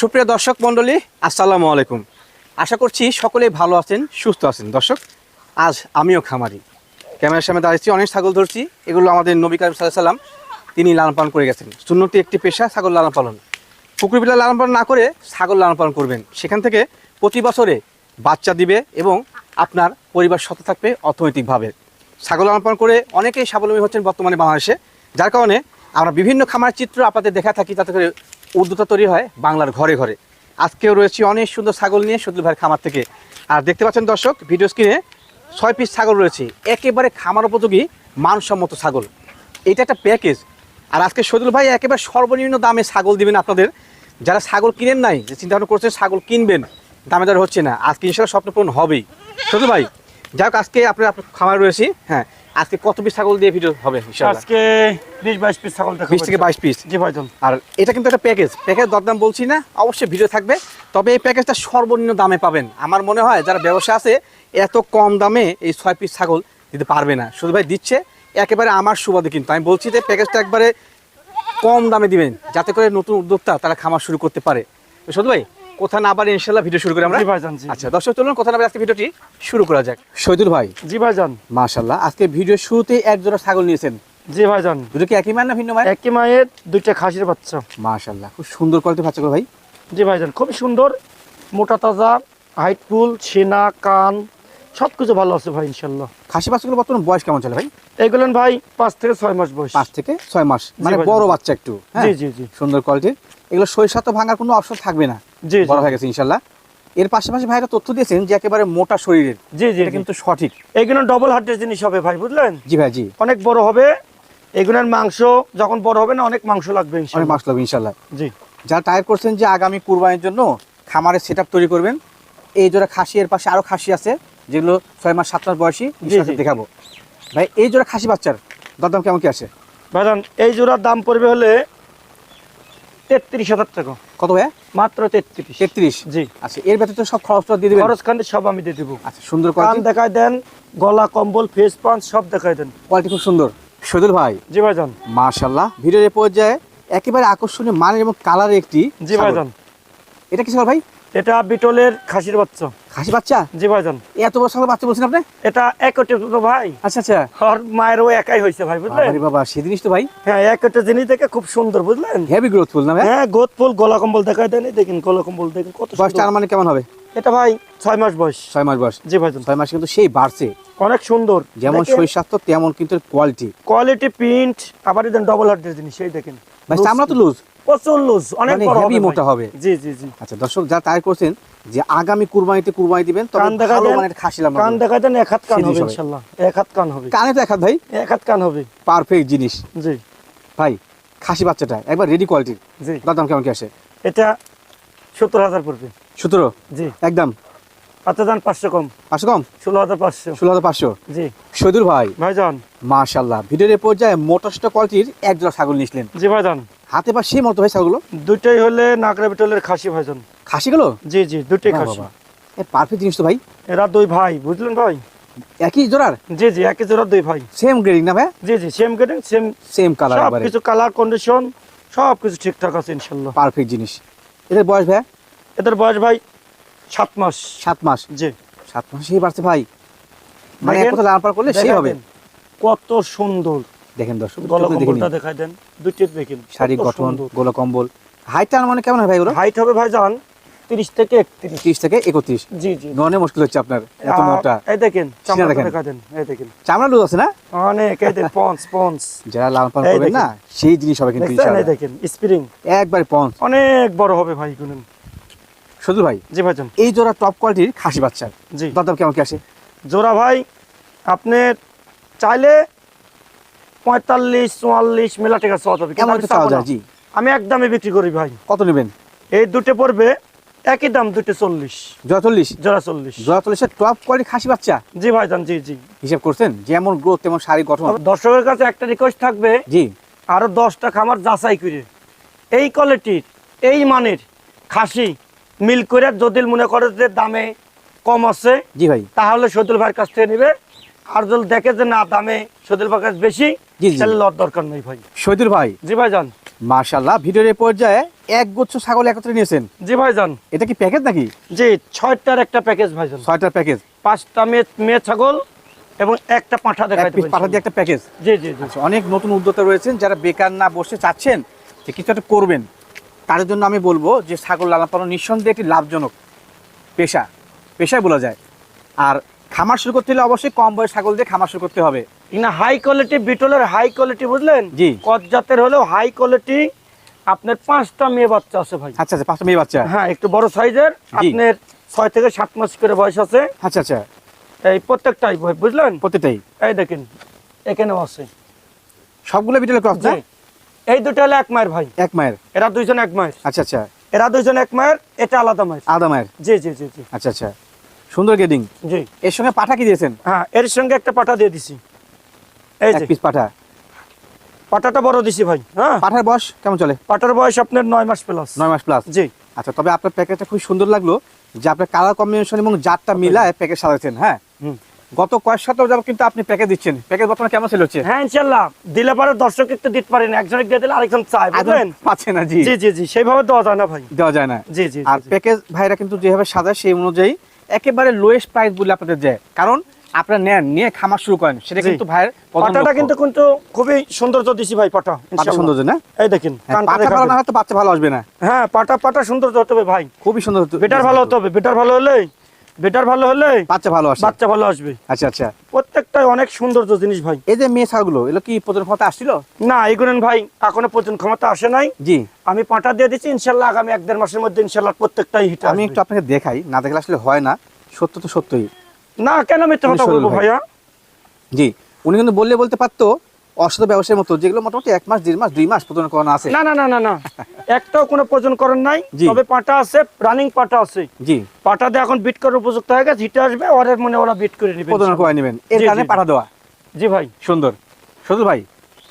সুপ্রিয় দর্শক মণ্ডলী, আসসালামু আলাইকুম। আশা করছি সকলেই ভালো আছেন, সুস্থ আছেন। দর্শক, আজ আমিও খামারি। ক্যামেরার সামনে দাঁড়িয়েছি অনেক ছাগল ধরছি। এগুলো আমাদের নবী কারিম সাল্লাম তিনি লালন পালন করে গেছেন। সুন্নতি একটি পেশা, ছাগল লালন পালন। পুকুর বিলা লালন পালন না করে ছাগল লালন পালন করবেন। সেখান থেকে প্রতি বছরে বাচ্চা দিবে এবং আপনার পরিবার সত থাকবে অর্থনৈতিকভাবে। ছাগল লালন পালন করে অনেকেই স্বাবলম্বী হচ্ছেন বর্তমানে বাংলাদেশে। যার কারণে আমরা বিভিন্ন খামার চিত্র আপনাদের দেখা থাকি, তাতে করে উদ্যতা তৈরি হয় বাংলার ঘরে ঘরে। আজকেও রয়েছে অনেক সুন্দর ছাগল নিয়ে সদুল ভাইয়ের খামার থেকে। আর দেখতে পাচ্ছেন দর্শক, ভিডিও স্ক্রিনে ছয় পিস ছাগল রয়েছে। একেবারে খামার উপযোগী, মানসম্মত ছাগল। এটা একটা প্যাকেজ আর আজকে সদুল ভাই একেবারে সর্বনিম্ন দামে ছাগল দিবেন আপনাদের। যারা ছাগল কিনেন নাই, যে চিন্তা ভাবনা করছেন ছাগল কিনবেন, দামে দর হচ্ছে না। আজকে ইনশাল্লাহ স্বপ্ন পূরণ হবেই। সদুল ভাই, যাই হোক, আজকে আপনার খামার রয়েছি। হ্যাঁ আজকে কত পিস ছাগল দিয়ে ভিডিও হবে আজকে বিশ বাইশ পিস ছাগল দেখাবো বিশ থেকে বাইশ পিস জি ভাইজান। আর এটা কিন্তু একটা প্যাকেজ প্যাকেজ দরদাম বলছি না অবশ্যই ভিডিও থাকবে। তবে এই প্যাকেজটা সর্বনিম্ন দামে পাবেন। আমার মনে হয় যারা ব্যবসা আছে এত কম দামে এই ছয় পিস ছাগল দিতে পারবে না। শুধু ভাই দিচ্ছে একেবারে আমার সুবাদে কিন্তু। আমি বলছি যে প্যাকেজটা একবারে কম দামে দিবেন যাতে করে নতুন উদ্যোক্তা তারা খামার শুরু করতে পারে। শুধু ভাই কোথা না পারে ইনশাল্লাহ ভিডিও শুরু করি আমরা। জি ভাইজান জি। আচ্ছা দর্শক চলুন কোথা না পারে আজকে ভিডিওটি শুরু করা যাক। শহীদুল ভাই। জি ভাইজান। মাশাল্লাহ আজকে ভিডিও শুরুতে এক জোড়া ছাগল নিয়েছেন। জি ভাইজান। দুটো কি একই মান না ভিন্ন মান একই মায়ের দুইটা খাসির বাচ্চা। মাশাল্লাহ খুব সুন্দর কোয়ালিটি বাচ্চাগুলো ভাই। জি ভাইজান খুব সুন্দর মোটা তাজা হাইট ফুল সেনা কান সব কিছু ভালো আছে ভাই ইনশাল্লাহ খাসি বাচ্চাগুলো বর্তমান বয়স কেমন চলে ভাই? এইগুলেন ভাই পাঁচ থেকে ছয় মাস বয়স। পাঁচ থেকে ছয় মাস মানে বড় বাচ্চা একটু হ্যাঁ? জি জি জি। সুন্দর কোয়ালিটির এগুলো শরীর ভাঙার কোনো অপশন থাকবে না। জি বড় হয়ে গেছে ইনশাল্লাহ এর পাশাপাশি ভাইরা তথ্য দিয়েছেন যে একেবারে মোটা শরীরের। জি জি কিন্তু সঠিক। এইগুলো ডবল হার্টের জিনিস হবে ভাই বুঝলেন? জি ভাই জি। অনেক বড় হবে এগুলোর মাংস যখন বড় হবে না অনেক মাংস লাগবে অনেক মাস লাগবে ইনশাল্লাহ জি। যারা টায়ার করছেন যে আগামী কুরবানির জন্য খামারের সেট তৈরি করবেন এই জোড়া খাসি এর পাশে আরও খাসি আছে যেগুলো ছয় মাস সাত মাস বয়সী। দেখাবো। ভাই এই জোড়া খাসি বাচ্চার দরদাম কেমন কি আছে? ভাইজান এই জোড়ার দাম পড়বে হলে তেত্রিশ হাজার টাকা। কত ভাইয়া? মাত্র তেত্রিশ। তেত্রিশ? জি। আচ্ছা এর ভেতরে তো সব খরচ দিয়ে দেবেন? খরচ খান্ডে সব আমি দিয়ে দেবো। আচ্ছা সুন্দর কান দেখায় দেন গলা কম্বল ফেস পাঞ্চ সব দেখায় দেন। কোয়ালিটি খুব সুন্দর। সদুল ভাই জি ভাইজান। মার্শাল্লাহ ভিডিওর পর্যায়ে একেবারে আকর্ষণীয় মানের এবং কালারের একটি জি ভাই যান এটা কি ভাই? এটা বিটলের খাসির বাচ্চা। খাসি বাচ্চা? জি ভাইজান। এত বড় ছাগল বাচ্চা বলছেন আপনি? এটা একটে তো ভাই। আচ্ছা আচ্ছা। আর মায়েরও একাই হয়েছে ভাই বুঝলেন? আরে বাবা সে জিনিস তো ভাই। হ্যাঁ একটে জিনিস দেখে খুব সুন্দর বুঝলেন? হেভি গ্রোথফুল না ভাই হ্যাঁ গোদ ফুল গলা কম্বল দেখায় দেন দেখেন গলা কম্বল দেখেন কত বয়সটা। আর মানে কেমন হবে? এটা ভাই ছয় মাস বয়স। ছয় মাস বয়স। জি ভাইজান। ছয় মাস কিন্তু সেই বাড়ছে। অনেক সুন্দর। যেমন শরীর স্বাস্থ্য তেমন কিন্তু কোয়ালিটি কোয়ালিটি প্রিন্ট আবার ডবল হার্টের জিনিস এই দেখেন। ভাই চামড়া তো লুজ প্রচুর লুজ অনেক মানে বড় heavy মোটা হবে। জি জি জি। আচ্ছা দর্শক যা তাই করছেন যে আগামী কুরবানিতে কুরবানি দিবেন তবে ভালো মানের খাসি লাম কান দেখা দেন এক হাত কান হবে জিনিস এক হাত কান হবে। কানে তো এক হাত ভাই? এক হাত কান হবে। পারফেক্ট জিনিস। জি। ভাই খাসি বাচ্চাটা একবার রেডি কোয়ালিটির জি। দাম কেমন কি আসে? এটা সত্তর হাজার পড়বে। সতেরো জি। একদম। আচ্ছা পাঁচশো কম। পাঁচশো কম? ষোলো হাজার পাঁচশো। ষোলো হাজার পাঁচশো? জি। ভাই ভাইজান। মাশাল্লাহ ভিডিওর পর্যায়ে মোটরস্টা কোয়ালিটির এক জোড়া ছাগল নিয়েছিলেন জি ভাইজান। হাতে পা সেই মতো ভাই ছাগলগুলো? দুইটাই হলে নাগরা বিটলের খাসি ভাইজান। খাসিগুলো? জি জি দুইটাই খাসি। এ পারফেক্ট জিনিস তো ভাই। এরা দুই ভাই বুঝলেন ভাই? একই জোড়ার? জি জি একই জোড়া দুই ভাই। সেম গ্রেডিং না ভাই? জি জি same grading same same colour সব কিছু কালার কন্ডিশন সব কিছু ঠিকঠাক আছে ইনশাল্লাহ। পারফেক্ট জিনিস। এদের বয়স ভাই? এদের বয়স ভাই সাত মাস। সাত মাস? জি। সাত মাস সেই বাড়ছে ভাই। মানে কথা লাল পার করলে সেই হবে। কত সুন্দর। দেখেন দর্শক গলা দেখাই দেন দেখেন শারীরিক গঠন গোলা কম্বল। হাইটটা মানে কেমন হয় ভাই হাইট হবে ভাই যান তিরিশ থেকে একত্রিশ। ত্রিশ থেকে একত্রিশ। জি জি। ননে মুশকিল হচ্ছে আপনার এত মোটা। এই দেখেন দেখেন। দেখা দেন এই দেখেন। চামড়া লুজ আছে না? অনেক এই দেখেন পঞ্চ পঞ্চ যারা লাল পান করবেন না সেই জিনিস হবে কিন্তু দেখছেন? এই দেখেন স্প্রিং। একবার পঞ্চ অনেক বড় হবে ভাই গুনেন শুধু ভাই জি ভাইজান। এই জোড়া টপ কোয়ালিটির খাসি বাচ্চা। জি। দাম কেমন কি আসে? জোড়া ভাই আপনি চাইলে পঁয়তাল্লিশ চুয়াল্লিশ মেলা টাকা চাওয়া যাবে। জি। আমি একদমে বিক্রি করি ভাই। কত নেবেন? এই দুটো পড়বে একই দাম দুটো চল্লিশ। জোড়া চল্লিশ? জোড়া চল্লিশ। জোড়া চল্লিশের টপ কোয়ালিটির খাসি বাচ্চা? জি ভাইজান জি জি। হিসাব করছেন? যেমন গ্রোথ তেমন শারীরিক গঠন। দর্শকের কাছে একটা রিকোয়েস্ট থাকবে জি। আরও দশটা খামার যাচাই করে। এই কোয়ালিটির এই মানের খাসি মিল করে যদি মনে করে যে দামে কম আছে জি ভাই। তাহলে সদুল ভাইয়ের কাছ থেকে নেবে। আর যদি দেখে যে না দামে সদুল ভাইয়ের কাছে বেশি দরকার নেই ভাই। জি ভাই যান ভিডিওর পর্যায়ে এক গুচ্ছ ছাগল একত্রে নিয়েছেন। জি ভাইজান। এটা কি প্যাকেজ নাকি? জি ছয়টার একটা প্যাকেজ ভাইজান। ছয়টার প্যাকেজ। পাঁচটা মেয়ে মেয়ে ছাগল এবং একটা পাঁঠা দিয়ে একটা প্যাকেজ। জি জি জি। আচ্ছা অনেক নতুন উদ্যোক্তা রয়েছেন যারা বেকার না বসে চাচ্ছেন যে কিছু একটা করবেন। তাদের জন্য আমি বলব যে ছাগল লালন পালন নিঃসন্দেহে একটি লাভজনক পেশা। পেশায় বলা যায়। আর খামার শুরু করতে হলে অবশ্যই কম বয়স ছাগল দিয়ে খামার শুরু করতে হবে। না হাই কোয়ালিটি বিটলের হাই কোয়ালিটি বুঝলেন? জি। কত জাতের হলেও হাই কোয়ালিটি। আপনার পাঁচটা মেয়ে বাচ্চা আছে ভাই। আচ্ছা আচ্ছা পাঁচটা মেয়ে বাচ্চা। হ্যাঁ একটু বড় সাইজের। আপনার ছয় থেকে সাত মাস করে বয়স আছে। আচ্ছা আচ্ছা। এই প্রত্যেকটাই ভাই বুঝলেন? প্রত্যেকটাই? এই দেখেন এখানেও আছে। সবগুলো বিটেল ক্রস না। এই দুটো হলো এক মায়ের ভাই। এক মায়ের? এরা দুইজন এক মায়ের। আচ্ছা আচ্ছা। এরা দুইজন এক মায়ের এটা আলাদা মায়ের। আদা মায়ের? জি জি জি জি। আচ্ছা আচ্ছা। সুন্দর গেডিং। জি। এর সঙ্গে পাঠা কি দিয়েছেন? হ্যাঁ এর সঙ্গে একটা পাটা দিয়ে দিছি। এই যে। পিস পাঠা। পাটাটা বড় দিছি ভাই হ্যাঁ? পাঠার বয়স কেমন চলে? পাটার বয়স আপনার নয় মাস প্লাস নয় মাস প্লাস জি। আচ্ছা তবে আপনার প্যাকেজটা খুব সুন্দর লাগল যে আপনার কালার কম্বিনেশন এবং জাতটা মিলায় প্যাকেজ সাজাচ্ছেন হ্যাঁ? গত কয়েক সপ্তাহ যাবত কিন্তু আপনি প্যাকেজ দিচ্ছেন। প্যাকেজ বর্তমানে কেমন সেল হচ্ছে? হ্যাঁ দিলে পরে দর্শক একটু দিতে পারেন একজনে দিয়ে দিলে আরেকজন চায় বুঝলেন? পাচ্ছে না জি। জি জি জি সেইভাবে দেওয়া যায় না ভাই। দেওয়া যায় না। জি জি আর প্যাকেজ ভাইরা কিন্তু যেভাবে সাজায় সেই অনুযায়ী একেবারে লোয়েস্ট প্রাইস বলে আপনাদের যায় কারণ আপনারা নেন নিয়ে খামার শুরু করেন। সেটা কিন্তু ভাইয়ের পাটাটা কিন্তু কিন্তু খুবই সৌন্দর্য দিছি ভাই পাটা। পাটা ইনশাআল্লাহ। সৌন্দর্য না? এই দেখেন হ্যাঁ, পাটা ভালো না হলে তো বাচ্চা ভালো আসবে না। হ্যাঁ পাটা পাটা সৌন্দর্য হতে হবে ভাই। খুবই সুন্দর হতো- বেটার ভালো হতে হবে বেটার ভালো হলে বেটার ভালো হলে বাচ্চা ভালো আসে। বাচ্চা ভালো আসবে। আচ্ছা আচ্ছা। প্রত্যেকটাই অনেক সৌন্দর্য জিনিস ভাই। এই যে মেয়ে ছাগলগুলো এগুলো কি প্রজনন ক্ষমতা আসছিল? না এগুলো ভাই এখনও পর্যন্ত ক্ষমতা আসে নাই। জি। আমি পাটা দিয়ে দিচ্ছি ইনশাল্লাহ আগামী এক দেড় মাসের মধ্যে ইনশাল্লাহ প্রত্যেকটাই হিট আমি একটু আপনাকে দেখাই না দেখলে আসলে হয় না। সত্য তো সত্যই। না কেন মিথ্যে কথা বলব ভাইয়া? জি উনি কিন্তু বললে বলতে পারতো অসৎ ব্যবসায়ের মতো যেগুলো মোটামুটি এক মাস দেড় মাস দুই মাস প্রজনন করানো আছে। না না না না না। একটাও কোনো প্রয়োজন করেন নাই। তবে পাটা আছে রানিং পাটা আছে। জি। পাটা দিয়ে এখন বিট করার উপযুক্ত হয়ে গেছে হিটে আসবে ওর মনে ওরা বিট করে নেবে প্রজনন করে নেবেন। এর কারণে পাঠা দেওয়া। জি ভাই। সুন্দর। সুন্দর ভাই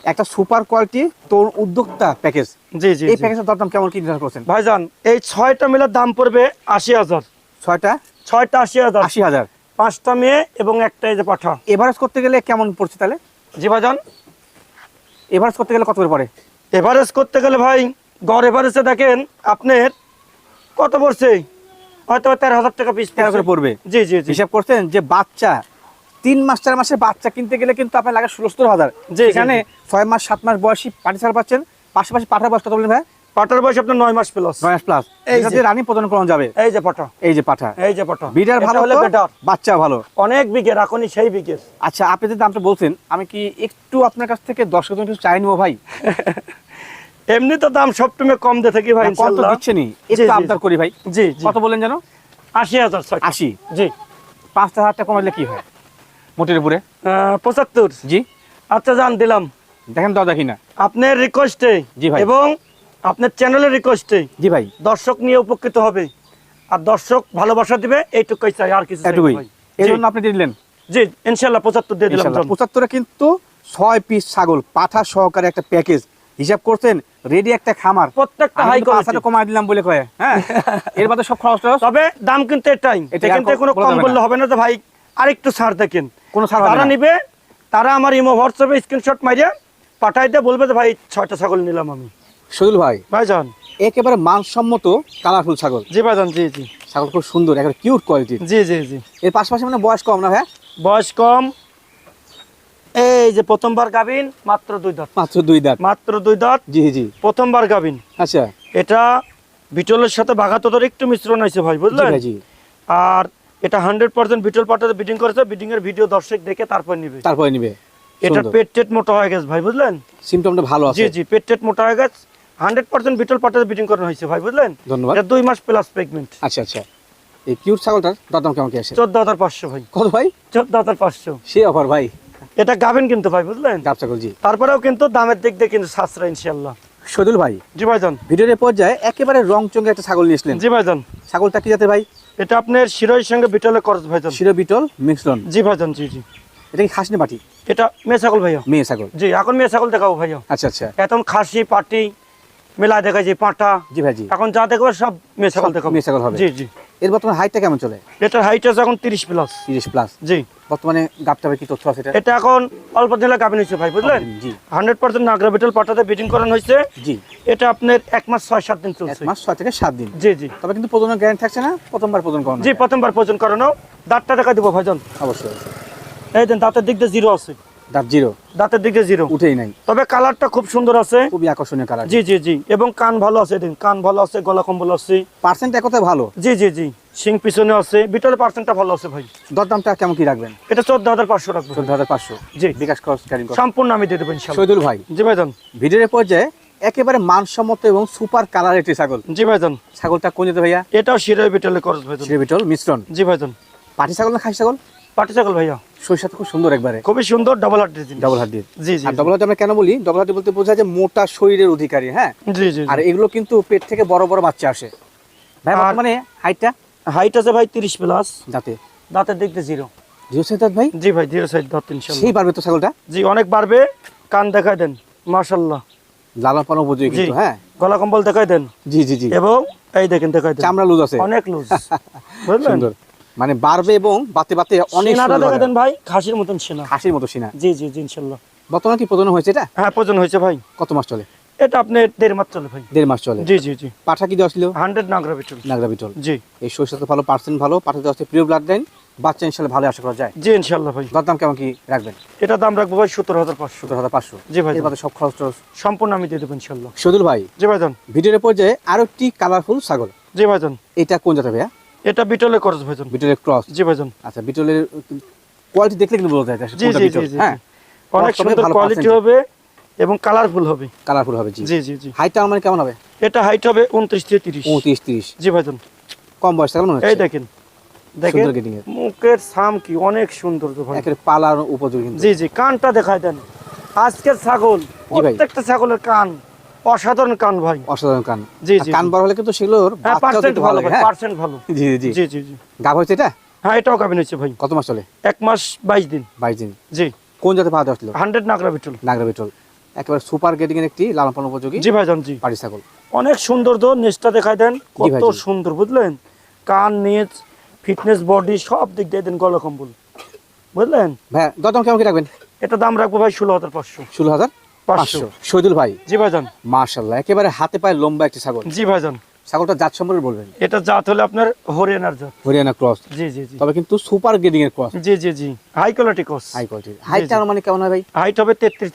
একটা সুপার কোয়ালিটি তোর উদ্যোক্তা প্যাকেজ জি জি এই। প্যাকেজের দরদাম কেমন কি নির্ধারণ করছেন? ভাইজান এই ছয়টা মিলের দাম পড়বে আশি হাজার। ছয়টা? ছয়টা আশি হাজার। আশি হাজার। পাঁচটা মেয়ে এবং একটা এই যে পাঠা। এভারেজ করতে গেলে কেমন পড়ছে তাহলে? জি ভাইজান এভারেজ করতে গেলে কত করে পড়ে? এভারেজ করতে গেলে ভাই গড় এভারেজে দেখেন আপনার কত পড়ছে? হয়তো তেরো হাজার টাকা পিস তেরো করে পড়বে? জি জি হিসাব করছেন যে বাচ্চা তিন মাস চার মাসে বাচ্চা কিনতে গেলে কিন্তু আপনার লাগে ষোলো সত্তর হাজার। যে এখানে ছয় মাস সাত মাস বয়সী পাটি ছাড়া পাচ্ছেন। পাশাপাশি পাঠার বয়স কত বলেন ভাই? পাটার বয়স আপনার মাস প্লাস মাস প্লাস এই যে। রানী করানো যাবে। এই যে পাটা। এই যে এই যে পাটা। বিডার ভালো হলে বেটার বাচ্চা ভালো। অনেক রাখনি সেই আচ্ছা আপনি যে দামটা বলছেন আমি কি একটু আপনার কাছ থেকে কিছু চাই নিবো ভাই? এমনি তো দাম কম দিয়ে থাকি ভাই কত একটু আবদার করি ভাই। জি কত বলেন জি। টাকা কমাইলে কি হয়? মোটের উপরে? আহ, পঁচাত্তর। জি। আচ্ছা জান দিলাম। দেখেন দাও দেখি না। আপনার রিকোয়েস্টে জি ভাই। এবং আপনার চ্যানেলের রিকোয়েস্টে জি ভাই। দর্শক নিয়ে উপকৃত হবে। আর দর্শক ভালোবাসা দিবে এইটুকুই চাই আর কিছু না এটুকুই। এই জন্য আপনি দিলেন? জি ইনশাল্লাহ পঁচাত্তর দিয়ে দিলাম। পঁচাত্তরে কিন্তু ছয় পিস ছাগল পাঠা সহকারে একটা প্যাকেজ হিসাব করছেন রেডি একটা খামার। প্রত্যেকটা হাই কিন্তু হাজার কমাই দিলাম বলে কয়ে হ্যাঁ? এর বাদে সব খরচ তবে দাম কিন্তু এটাই। এটা থেকে কোনো কম বললে হবে না যে ভাই আরেকটু ছাড় দেখেন। কোনো ছাড় হবে তারা। নিবে তারা আমার ইমো হোয়াটসঅ্যাপে স্ক্রিনশট মারিয়ে পাঠাই দিয়ে বলবে যে ভাই ছয়টা ছাগল নিলাম আমি। সজুল ভাই ভাই যান একেবারে মানসম্মত কালারফুল ছাগল। জি ভাই যান জি জি। ছাগল খুব সুন্দর একেবারে কিউট কোয়ালিটির জি জি জি। এর পাশাপাশি মানে বয়স কম না ভাই বয়স কম। এই যে প্রথমবার গাবিন মাত্র দুই দাঁত। মাত্র দুই দাঁত। মাত্র দুই দাঁত। জি জি। প্রথমবার গাবিন আচ্ছা। এটা বিটলের সাথে বাঘাতদের একটু মিশ্রণ হয়েছে ভাই বুঝলেন? জি আর এটা হান্ড্রেড পার্সেন্ট বিটল পাটাতে বিডিং করেছে বিডিং এর ভিডিও দর্শক দেখে তারপর নিবে। তারপরে নিবে। এটার পেট টেট মোটা হয়ে গেছে ভাই বুঝলেন? সিমটমটা ভালো আছে। জি জি পেট টেট মোটা হয়ে গেছে। হান্ড্রেড পার্সেন্ট বিটল পাটাতে বিডিং করানো হয়েছে ভাই বুঝলেন? ধন্যবাদ। দুই মাস প্লাস প্রেগনেন্ট আচ্ছা আচ্ছা। এই কিউট ছাগলটার দরদাম কেমন কি আসে চোদ্দ হাজার পাঁচশো ভাই। কত ভাই? চোদ্দ হাজার পাঁচশো। সে অফার ভাই। এটা গাবেন কিন্তু ভাই বুঝলেন? গাব ছাগল জি। তারপরেও কিন্তু দামের দিক দিয়ে কিন্তু সাশ্রয় ইনশাল্লাহ সদুল ভাই জি ভাইজান। ভিডিওর পর্যায়ে একেবারে রং চঙ্গে একটা ছাগল নিয়েছিলেন জি ভাইজান। ছাগলটা কি যাতে ভাই? এটা আপনার শিরোয়ের সঙ্গে বিটলের খরচ ভাইজান। শিরো বিটল মিক্সলন জি ভাইজান জি জি। এটা কি খাসনি পাটি এটা মেয়ে ছাগল ভাইয়া। মেয়ে ছাগল। জি এখন মেয়ে ছাগল দেখাবো ভাইয়া। আচ্ছা আচ্ছা। এখন খাসি পাটি মেলা দেখা যায় পাটা জি ভাই জি। এখন যা দেখব সব সব দেখাবো। মেয়ে হবে। জি জি। এর বর্তমানে হাইটটা কেমন চলে? এটার হাইট আছে এখন তিরিশ প্লাস তিরিশ প্লাস জি। বর্তমানে গাপটা কি তথ্য আছে এটা? এটা এখন অল্প দিনে গাভিন হয়েছে ভাই বুঝলেন? জি। হান্ড্রেড পার্সেন্ট নাগরা বিটল পাটাতে বিটিং করানো হয়েছে। জি। এটা আপনার এক মাস ছয় সাত দিন এক চলছে মাস ছয় থেকে সাত দিন। জি জি। তবে কিন্তু প্রজনন গ্যারান্টি থাকছে না প্রথমবার প্রজন করানো জি প্রথমবার প্রয়োজন করানো। দাঁতটা দেখা দিব ভাইজন। অবশ্যই এই দেন দাঁতের দিক দিয়ে জিরো আছে। দাঁত জিরো দাঁতের দিক জিরো উঠেই নাই। তবে কালারটা খুব সুন্দর আছে। খুবই আকর্ষণীয় কালার জি জি জি। এবং কান ভালো আছে কান ভালো আছে গলা কম্বল আছে। পার্সেন্ট ভালো। জি জি জি। সিং পিছনে আছে। বিটলের পার্সেন্টটা ভালো আছে ভাই। দরদামটা কেমন কি রাখবেন? এটা চোদ্দ হাজার পাঁচশো রাখব। চোদ্দ হাজার পাঁচশো। জি। বিকাশ খরচ সম্পূর্ণ আমি দিয়ে দেবো ইনশাল্লাহ শহীদুল ভাই। জি ভাইজান ভিডিওর পর্যায়ে একেবারে মানসম্মত এবং সুপার কালার একটি ছাগল। জি ভাইজান ছাগলটা কোন যেতে ভাইয়া? এটাও শিরাই বিটলের খরচ বিটল মিশ্রণ। জি ভাইজান পাটি ছাগল না খাসি ছাগল? পাটি ছাগল ভাইয়া। সরিষা খুব সুন্দর একবারে। খুবই সুন্দর ডাবল হার্ট ডিজাইন ডবল হাড্ডির জি জি আর ডবল আমরা কেন বলি? ডবল হাড্ডি বলতে বোঝায় যে মোটা শরীরের অধিকারী হ্যাঁ? জি জি আর এগুলো কিন্তু পেট থেকে বড় বড় বাচ্চা আসে। ভাই আর- হাইটটা হাইট আছে ভাই তিরিশ প্লাস দাঁতে? দাঁতের দিক দিয়ে জিরো জিরো দাঁত ভাই? জি ভাই জিরো সাইড দাঁত ইনশাল্লাহ। সেই পারবে তো ছাগলটা? জি অনেক বাড়বে। কান দেখাই দেন কিন্তু হ্যাঁ? গলা কম্বল দেন। জি জি জি। এবং এই দেখেন দেন। চামড়া লুজ আছে। অনেক লুজ বুঝলেন? মানে বাড়বে এবং বাতে বাতে অনেক। দেন ভাই খাসির মতন সেনা। হাসির মতো সিনা? জি জি জি ইনশাল্লাহ। বর্তমানে কি প্রজনন হয়েছে এটা? হ্যাঁ প্রয়োজন হয়েছে ভাই। কত মাস চলে? এটা আপনি দেড় মাস চলে ভাই। দেড় মাস চলে? জি জি জি। পাঠা কি দেওয়া ছিল? হান্ড্রেড নাগরা বিটল। নাগরা বিটল। জি। এই সরিষা তো ভালো পার্সেন্ট ভালো পাঠা দেওয়া প্রিয় ব্লাড লাইন বাচ্চা ইনশাল্লাহ ভালো আশা করা যায়। জি ইনশাল্লাহ ভাই। দরদাম কেমন কি রাখবেন? এটা দাম রাখব ভাই সতেরো হাজার পাঁচশো। সত্তর হাজার পাঁচশো। জি ভাই মধ্যে সব খরচ সম্পূর্ণ আমি দিয়ে দেবো ইনশাল্লাহ। সদুল ভাই জি ভাইজান ভিডিওর পর্যায়ে আরও একটি কালারফুল ছাগল। জি ভাইজান এটা কোন জাতের ভাইয়া? এটা বিটলের খরচ ভাইজান। বিটলের ক্রস জি ভাইজান। আচ্ছা বিটলের কোয়ালিটি দেখলে কিন্তু বোঝা যায় এটা জি জি বিটল, জি হ্যাঁ? অনেক সুন্দর কোয়ালিটি হবে এবং কালারফুল হবে। কালারফুল হবে জি। জি জি হাইটটা আমার কেমন হবে? এটা হাইট হবে উনত্রিশ থেকে তিরিশ। পঁয়ত্রিশ তিরিশ। জি ভাইজান। কম বয়স কেমন এই হচ্ছে দেখেন। দেখেন এর। মুখের সাম কি অনেক সুন্দর তো ভাই একের পালার উপযোগী জি জি কানটা দেখাই দেন। আজকের ছাগল প্রত্যেকটা ছাগলের কান। অসাধারণ কান ভাই। অসাধারণ কান। জি, জি, কান বড় হলে কিন্তু সেগুলোর হ্যাঁ পার্সেন্ট ভালো ভালো ভাই লাগে, হ্যাঁ? পার্সেন্ট ভালো। জি জি জি। জি হয়েছে এটা? হ্যাঁ এটাও হয়েছে ভাই। কত মাস চলে? এক মাস বাইশ দিন। বাইশ দিন। জি। কোন জাতে পাওয়া হান্ড্রেড নাগরা বিটল। নাগরা বিটল। একেবারে সুপার গেটিং এর একটি লালন পালন উপযোগী জি ভাইজান জি। পাড়ি ছাগল। অনেক সুন্দর তো নেচটা দেখাই দেন। কত সুন্দর বুঝলেন? কান নেচ ফিটনেস বডি সব দিক দিয়ে দেন গলা কম্বল। বুঝলেন? ভাইয়া দরদাম কেমন কি রাখবেন? এটা দাম রাখব ভাই ষোলো হাজার পাঁচশো। ষোলো হাজার? পাঁচশো। পাঁচশো। শহীদুল ভাই। জি ভাইজান। মার্শাল্লাহ একেবারে হাতে পায়ে লম্বা একটি ছাগল। জি ভাইজান। ছাগলটা জাত সম্পর্কে বলবেন? এটা জাত হলে আপনার হরিয়ানার জাত। হরিয়ানা ক্রস। জি জি জি। তবে কিন্তু সুপার গ্রেডিং এর ক্রস। জি জি জি। High quality cross high quality হাইটটা মানে কেমন হয় ভাই? হাইট হবে থেকে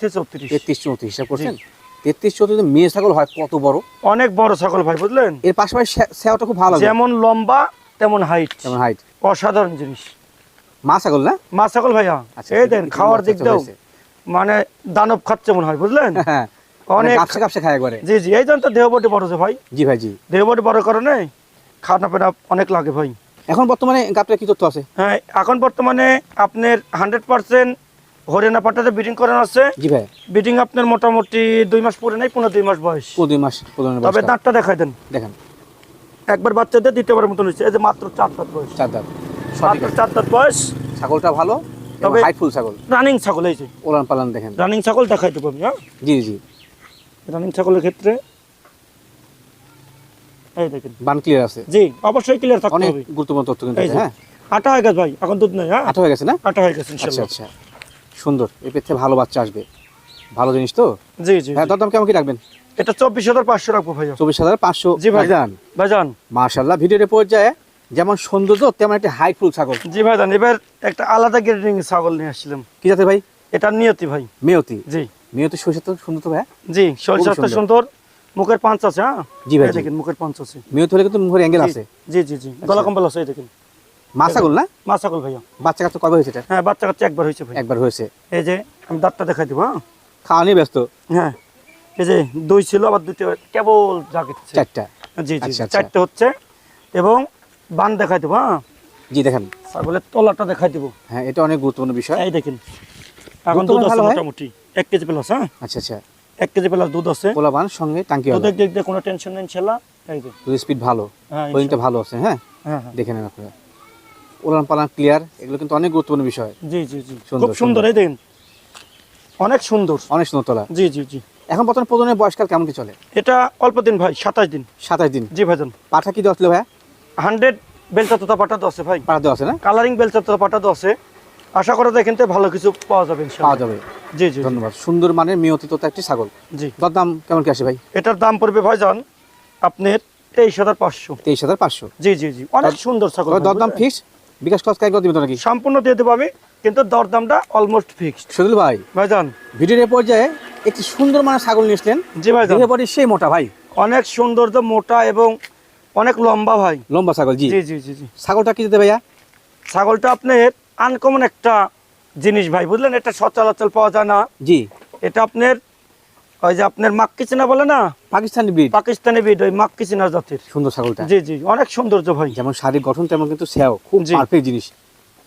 হিসাব করছেন? মেয়ে ছাগল হয় কত বড়? অনেক বড় ছাগল ভাই বুঝলেন? এর পাশাপাশি সেওটা খুব ভালো। যেমন লম্বা তেমন হাইট যেমন হাইট অসাধারণ জিনিস। মা ছাগল না? মা ছাগল ভাইয়া। আচ্ছা, এই দেন খাওয়ার দিক হয়েছে। মানে দানব খাচ্ছে মনে হয় বুঝলেন? হ্যাঁ অনেক কাপসে কাপসে খায় একবারে। জি জি। এই জন্য তো বডি বড় যে ভাই। জি ভাই জি। বডি বড় কারণে খানা পেনা অনেক লাগে ভাই। এখন বর্তমানে গাপটা কি তথ্য আছে? হ্যাঁ এখন বর্তমানে আপনার হান্ড্রেড পার্সেন্ট হরিয়ানা পাটাতে করানো আছে। জি ভাই। বিটিং আপনার মোটামুটি দুই মাস পরে নাই পনেরো দুই মাস বয়স। দুই মাস তবে দাঁতটা দেখাই দেন। দেখেন। একবার বাচ্চাদের দ্বিতীয়বার মতন হয়েছে এই যে মাত্র চার দাঁত বয়স। চার দাঁত। চার দাঁত বয়স। ছাগলটা ভালো তবে হাইটফুল ছাগল। রানিং ছাগল এই যে। ওলান পালান দেখেন। রানিং ছাগল দেখাই দেবো আমি হ্যাঁ? জি জি। রানিং ছাগলের ক্ষেত্রে এই দেখেন। বান ক্লিয়ার আছে? জি অবশ্যই ক্লিয়ার থাকতে অনেক গুরুত্বপূর্ণ তথ্য কিন্তু হ্যাঁ? আটা হয়ে গেছে ভাই এখন দুধ নেই হ্যাঁ? আট হয়ে গেছে না? আটা হয়ে গেছে আচ্ছা আচ্ছা। সুন্দর এই পেতে ভালো বাচ্চা আসবে। ভালো জিনিস তো? জি জি হ্যাঁ। দরদাম কেমন কি রাখবেন? এটা চব্বিশ হাজার পাঁচশো রাখব ভাইয়া। চব্বিশ হাজার পাঁচশো। জি ভাই। ভাইজান। ভাইজান। মার্শাল্লাহ ভিডিওতে পর্যায়ে যেমন সৌন্দর্য তেমন একটা হাইটফুল ছাগল। জি ভাইজান এবার একটা আলাদা গ্রেডিং ছাগল নিয়ে আসছিলাম। কি জাতে ভাই? এটা নিয়তি ভাই। মেয়তি? জি। মেয়তি সরিষা তো সুন্দর তো ভাই জি খুব স্বাস্থ্য সুন্দর। মুখের পাঁচ আছে হ্যাঁ? জি ভাই, দেখেন মুখের পাঁচ আছে। মেয়তি হলে কিন্তু মুখের অ্যাঙ্গেল আছে। জি জি জি। গলা কম্বল আছে দেখেন। মা ছাগল না? মা ছাগল ভাইয়া। বাচ্চা কাচ্চা কবে হয়েছে এটা? হ্যাঁ বাচ্চা কাচ্চা একবার হয়েছে ভাই। একবার হয়েছে। এই যে আমি দাঁতটা দেখাই দিব হ্যাঁ? খাওয়া নিয়ে ব্যস্ত? হ্যাঁ। এই যে দুই ছিল আবার দুটো কেবল জাগিচ্ছে চারটা। জি জি আচ্ছা, আচ্ছা। চারটে হচ্ছে। এবং বান দেখাই দেবো হ্যাঁ? জি দেখেন। ছাগলের তলাটা দেখাই দেবো। হ্যাঁ এটা অনেক গুরুত্বপূর্ণ বিষয়। এই দেখেন। এখন দুধ আছে মোটামুটি। এক কেজি প্লাস হ্যাঁ? আচ্ছা আচ্ছা। এক কেজি প্লাস দুধ আছে। পোলাবান সঙ্গে টাঙ্কি দিক দিয়ে কোনো টেনশন নেই ইনশাল্লাহ। এই যে। দুধ স্পিড ভালো। হ্যাঁ ওয়েনটা ভালো আছে হ্যাঁ? হ্যাঁ হ্যাঁ। দেখে নেন আপনারা। ওলান পালান ক্লিয়ার এগুলো কিন্তু অনেক গুরুত্বপূর্ণ বিষয়। জি জি জি। সুন্দর, খুব সুন্দর। এই দেখেন। অনেক সুন্দর। অনেক সুন্দর তোলা। জি জি জি। এখন বর্তমানে প্রজনের বয়সকাল কেমন কি চলে? এটা অল্প দিন ভাই সাতাশ দিন। সাতাশ দিন। জি ভাইজান। পাঠা কি দেওয়া ছিল ভাইয়া? হান্ড্রেড বেলচা তোতা পাটা তো আছে ভাই। পাড়া দেওয়া আছে না? কালারিং বেলচা তোতা পাটা তো আছে। আশা করা যায় কিন্তু ভালো কিছু পাওয়া যাবে পাওয়া যাবে। জি জি ধন্যবাদ। সুন্দর মানের নিয়মিত একটি ছাগল। জি। দর দাম কেমন কি আসে ভাই? এটার দাম পড়বে ভাইজান আপনার তেইশ হাজার পাঁচশো। তেইশ হাজার পাঁচশো? জি জি জি। অনেক সুন্দর ছাগল ভাই, দর দাম ফিক্স বিকাশ খরচ কাজ দিবেন নাকি? সম্পূর্ণ দিয়ে দেবো আমি কিন্তু দরদামটা অলমোস্ট ফিক্সড সদুল ভাই ভাইজান ভিডিওর এ পর্যায়ে একটি সুন্দর মানের ছাগল নিয়ে এসলেন জি ভাইজান দেখে পরে সেই মোটা ভাই। অনেক সৌন্দর্য মোটা এবং অনেক লম্বা ভাই। লম্বা ছাগল জি। জি জি জি ছাগলটা কি দিতে ভাইয়া? ছাগলটা আপনার আনকমন একটা জিনিস ভাই বুঝলেন? এটা সচরাচর পাওয়া যায় না। জি। এটা আপনার ওই যে আপনার মাক্কি চিনা বলে না? পাকিস্তানি ব্রিড পাকিস্তানি বিড ওই মাক্কি চিনা জাতের। সুন্দর ছাগলটা। জি জি অনেক সৌন্দর্য ভাই। যেমন শারীরিক গঠন তেমন কিন্তু সেও। খুব পারফেক্ট জিনিস।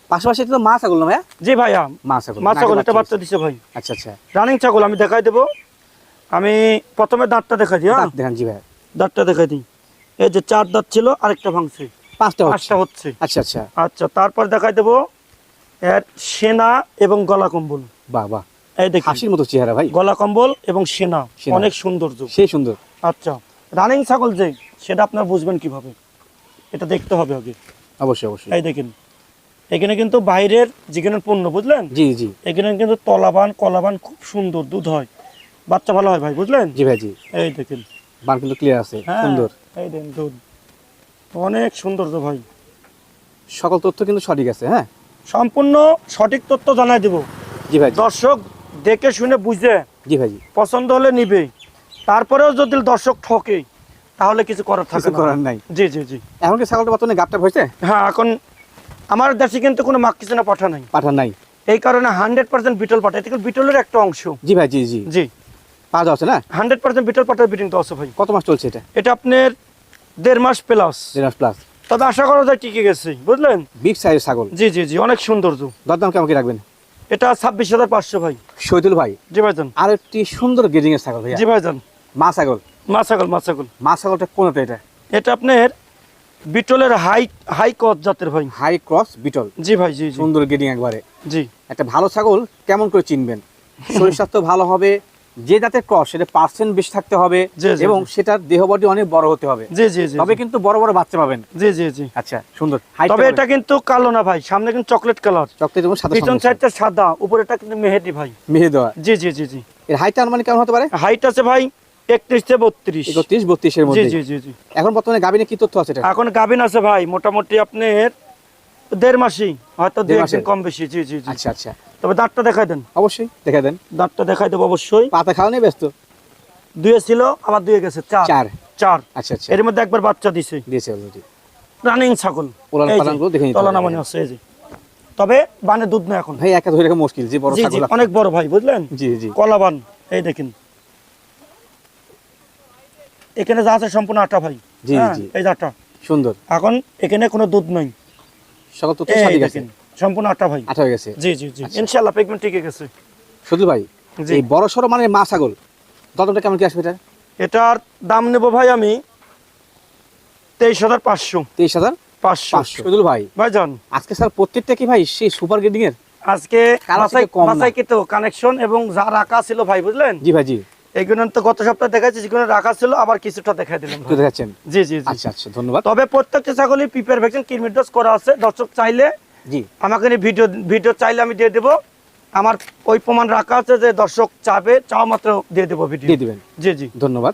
পাশাপাশি তো মা ছাগল না ভাইয়া? জি ভাইয়া মা ছাগল। মা ছাগল একটা বাচ্চা দিছে। ভাই। আচ্ছা আচ্ছা। রানিং ছাগল আমি দেখাই দেবো। আমি প্রথমে দাঁতটা দেখাই দিই হ্যাঁ? দাঁত দেখান জি ভাইয়া। দাঁতটা দেখাই দিই। এই যে চার দাঁত ছিল আরেকটা ভাঙছে। পাঁচটা পাঁচটা হচ্ছে। আচ্ছা আচ্ছা। আচ্ছা তারপর দেখাই দেবো এর সেনা এবং গলা কম্বল। বাহ বাহ। এই দেখি হাসির মতো চেহারা ভাই। গলা কম্বল এবং সেনা। সেনা। অনেক সৌন্দর্য সেই সুন্দর। আচ্ছা রানিং ছাগল যে সেটা আপনার বুঝবেন কীভাবে? এটা দেখতে হবে আগে। অবশ্যই অবশ্যই। এই দেখেন এখানে কিন্তু বাইরের যেখানে পণ্য বুঝলেন? জি জি। এখানে কিন্তু তলাবান কলাবান খুব সুন্দর দুধ হয়। বাচ্চা ভালো হয় ভাই বুঝলেন? জি ভাই জি। এই দেখেন। বান কিন্তু ক্লিয়ার আছে হ্যাঁ। সুন্দর। এই দেখেন দুধ। অনেক সৌন্দর্য ভাই। সকল তথ্য কিন্তু সঠিক আছে হ্যাঁ? সম্পূর্ণ সঠিক তথ্য জানাই দেব। জি ভাই দর্শক দেখে শুনে বুঝে জি ভাই পছন্দ হলে নিবে। তারপরেও যদি দর্শক ঠকে তাহলে কিছু করার থাকে করার নাই। জি জি জি। এখন কি ছাগলটা বর্তমানে গাপটা হয়েছে? হ্যাঁ এখন আমার দেশে কিন্তু কোনো মাক কিছু না পাঠা নাই। পাঠান নাই। এই কারণে হান্ড্রেড পার্সেন্ট বিটল পাঠা। এটা বিটলের একটা অংশ। জি ভাই জি। জি। জি পাওয়া যাচ্ছে না? হান্ড্রেড পার্সেন্ট বিটল পাঠার বিটিং তো আছে ভাই। কত মাস চলছে এটা? এটা আপনার দেড় মাস প্লাস দেড় মাস প্লাস তবে আশা করা যায় টিকে গেছে বুঝলেন? বিগ সাইজের ছাগল। জি জি জি অনেক সুন্দর সৌন্দর্য দরদাম কেমন কি রাখবেন? এটা ছাব্বিশ হাজার পাঁচশো ভাই। শহীদুল ভাই জি ভাইজান। আর একটি সুন্দর গেজিং এর ছাগল ভাইয়া। জি ভাইজান। মা ছাগল। মা ছাগল মা ছাগল। মা ছাগলটা কোনটা এটা? এটা আপনার বিটলের হাই হাই ক্রস জাতের ভাই। High cross beetle. জি ভাই জি জি। সুন্দর গেডিং একবারে। জি। একটা ভালো ছাগল কেমন করে চিনবেন? শরীর স্বাস্থ্য ভালো হবে যে জাতের ক্রস সেটা পার্সেন্ট বেশি থাকতে হবে এবং সেটার দেহ বডি অনেক বড় হতে হবে। জি জি জি তবে কিন্তু বড় বড় বাচ্চা পাবেন। জি জি জি। আচ্ছা সুন্দর। তবে এটা কিন্তু কালো না ভাই সামনে কিন্তু চকলেট কালার চকলেট এবং সাদা পিছন সাইডটা সাদা উপরেটা কিন্তু মেহেদি ভাই। মেহে দেওয়া জি জি জি জি। এর হাইট আনুমানিক কেমন হতে পারে? হাইট আছে ভাই এখন বর্তমানে গাবিনে কি তথ্য আছে এখন গাভিন আছে ভাই মোটামুটি আপনার দেড় হয়তো একদিন কম বেশি জি জি জি। আচ্ছা আচ্ছা। তবে দাঁতটা দেখাই দেন। অবশ্যই দেখা দেন। দাঁতটা দেখাই দেবো অবশ্যই। পাতা খাওয়া ব্যস্ত? দুয়ে ছিল আবার দুয়ে গেছে চার। চার? চার। আচ্ছা আচ্ছা। এর মধ্যে একবার বাচ্চা দিছে। দিয়েছে অলরেডি। রানিং ছাগল। ওলান পালানগুলো দেখে নিতে। আছে এই যে। তবে বানে দুধ নেই এখন। ভাই একা ধরে রাখা মুশকিল যে বড় ছাগল অনেক বড় ভাই বুঝলেন? জি জি। কলাবান এই দেখেন। এখানে যা আছে সম্পূর্ণ আটা ভাই। জি, হ্যাঁ, জি। এই আটা। সুন্দর। এখন এখানে কোনো দুধ নাই। সকল তথ্য আছে দেখেন সম্পূর্ণ আটা ভাই। হয়ে গেছে? জি জি জি। আচ্ছা। ইনশাআল্লাহ পেগমেন্ট টিকে গেছে। শুধু ভাই এই বড় সড়ো মানে মা ছাগল ততটা কেমন কি আসবে এটা এটার দাম নেব ভাই আমি তেইশ হাজার পাঁচশো। তেইশ হাজার পাঁচশো। শুধু ভাই ভাইজান। আজকে স্যার প্রত্যেকটা কি ভাই সেই সুপার গ্রেডিং এর? আজকে কানেকশন এবং যা রাখা ছিল ভাই বুঝলেন? জি ভাই জি। এইগুলো তো গত সপ্তাহে দেখাচ্ছি যেগুলো রাখা ছিল আবার কিছুটা দেখাই দিলাম। একটু দেখাচ্ছেন? জি জি আচ্ছা আচ্ছা ধন্যবাদ। তবে প্রত্যেকটা ছাগলই প্রিপেয়ার ভ্যাকসিন কিডনি ডোজ করা আছে। দর্শক চাইলে জি। আমাকে ভিডিও ভিডিও চাইলে আমি দিয়ে দেবো। আমার ওই প্রমাণ রাখা আছে যে দর্শক চাবে চাওয়া মাত্র দিয়ে দেবো ভিডিও। দিয়ে দিবেন। জি জি। ধন্যবাদ।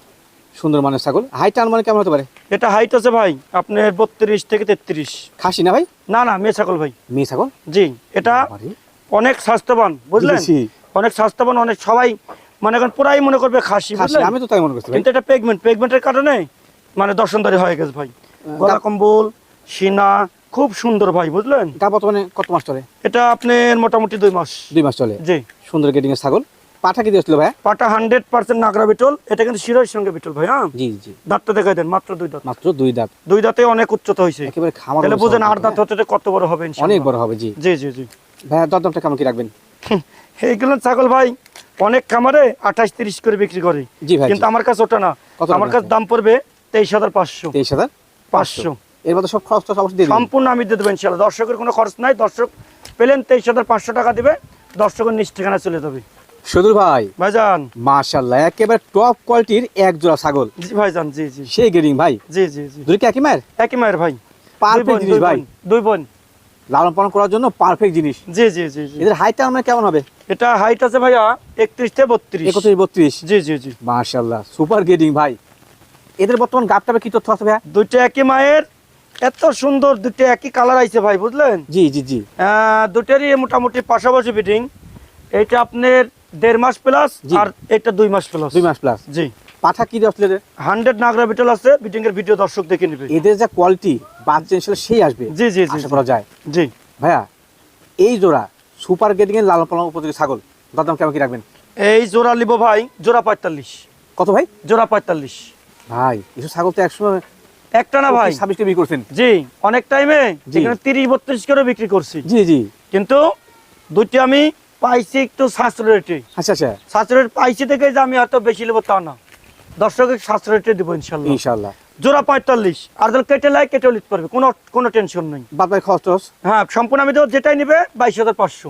সুন্দর মানের ছাগল। হাইট আনুমানিক কেমন হতে পারে? এটা হাইট আছে ভাই আপনার বত্রিশ থেকে তেত্রিশ। খাসি না ভাই? না না মেয়ে ছাগল ভাই। মেয়ে ছাগল? জি এটা অনেক স্বাস্থ্যবান বুঝলেন? অনেক স্বাস্থ্যবান অনেক সবাই মনে এখন পুরাই মনে করবে খাসি খাসি আমি তো তাই মনে করছি কিন্তু এটা পেগমেন্ট পেগমেন্টের কারণে মানে দর্শনদারি হয়ে গেছে ভাই। গলা কম্বল সিনা খুব সুন্দর ভাই বুঝলেন? তা বর্তমানে কত মাস চলে? এটা আপনার মোটামুটি দুই মাস। দুই মাস চলে? জি। সুন্দর গেডিং এর ছাগল। পাঠা কি দিয়েছিল ভাই? পাটা হান্ড্রেড পার্সেন্ট নাগরা বিটল। এটা কিন্তু শিরোর সঙ্গে বিটল ভাই হ্যাঁ? জি জি। দাঁতটা দেখাই দেন মাত্র দুই দাঁত। মাত্র দুই দাঁত। দুই দাঁতে অনেক উচ্চতা হয়েছে। একেবারে খামার তাহলে বুঝেন আট দাঁত হতে কত বড় হবে অনেক বড় হবে জি। জি জি জি। ভাইয়া দরদামটা কেমন কি রাখবেন? এইগুলো ছাগল ভাই অনেক খামারে আঠাশ তিরিশ করে বিক্রি করে। কিন্তু আমার কাছে ওটা না। আমার কাছে দাম পড়বে তেইশ হাজার পাঁচশো। তেইশ হাজার পাঁচশো। এর মধ্যে সব খরচ টরচ অবশ্যই দিয়ে দিবেন। সম্পূর্ণ আমি দিয়ে দেবো ইনশাল্লাহ দর্শকের কোনো খরচ নাই। দর্শক পেলেন তেইশ হাজার পাঁচশো টাকা দিবে। দর্শকের নিজ ঠিকানা চলে যাবে। সদুর ভাই। ভাইজান। একেবারে টপ কোয়ালিটির এক জোড়া ছাগল। জি ভাইজান জি জি। সেই গেডিং ভাই। জি জি জি। দুই কি একই মায়ের? একই মায়ের ভাই। পারফেক্ট জিনিস ভাই। দুই বোন। লালন পালন করার জন্য পারফেক্ট জিনিস। জি জি জি এদের হাইটটা আমরা কেমন হবে? এটা হাইট আছে ভাইয়া একত্রিশ থেকে বত্রিশ। একত্রিশ বত্রিশ? জি জি জি। মাশাল্লাহ সুপার গেডিং ভাই। এদের বর্তমান গাপটাবে কি তথ্য আছে ভাইয়া? দুইটা একই মায়ের এত সুন্দর দুটো একই কালার আইছে ভাই বুঝলেন? জি জি জি। দুটারই মোটামুটি পাশাপাশি ফিটিং এটা আপনার দেড় মাস প্লাস। আর এটা দুই মাস প্লাস দুই মাস প্লাস জি। পাঠা কি এদের হান্ড্রেড নাগরা বিটল আছে বিটিং এর ভিডিও দর্শক দেখে নেবে। এদের যা কোয়ালিটি বাচ্চা ইনশাল্লাহ সেই আসবে। জি জি আশা করা যায়। জি। ভাইয়া এই জোড়া সুপার গেডিং এর লালন পালন উপযোগী ছাগল দাদাম কেমন কি রাখবেন? এই জোড়া লিব ভাই জোড়া পঁয়তাল্লিশ। কত ভাই? জোড়া পঁয়তাল্লিশ। ভাই এসব ছাগল তো একসময় একটা না ভাই। ছাব্বিশ বিক্রি করছেন। জি অনেক টাইমে। এখানে তিরিশ বত্রিশ করে বিক্রি করছি। জি জি। কিন্তু দুটি আমি পাইছি একটু সাশ্রয় রেটে। আচ্ছা আচ্ছা। সাশ্রয় পাইছি দেখে যে আমি হয়তো বেশি নেব তা না। দর্শকের সাশ্রয় দেবো ইনশাল্লাহ। ইনশাল্লাহ। জোড়া পঁয়তাল্লিশ। আর যদি কেটে লাই কেটে লিখতে পারবে কোনো কোনো টেনশন নেই। বাপের খরচ হ্যাঁ সম্পূর্ণ আমি তো যেটাই নেবে বাইশ হাজার পাঁচশো।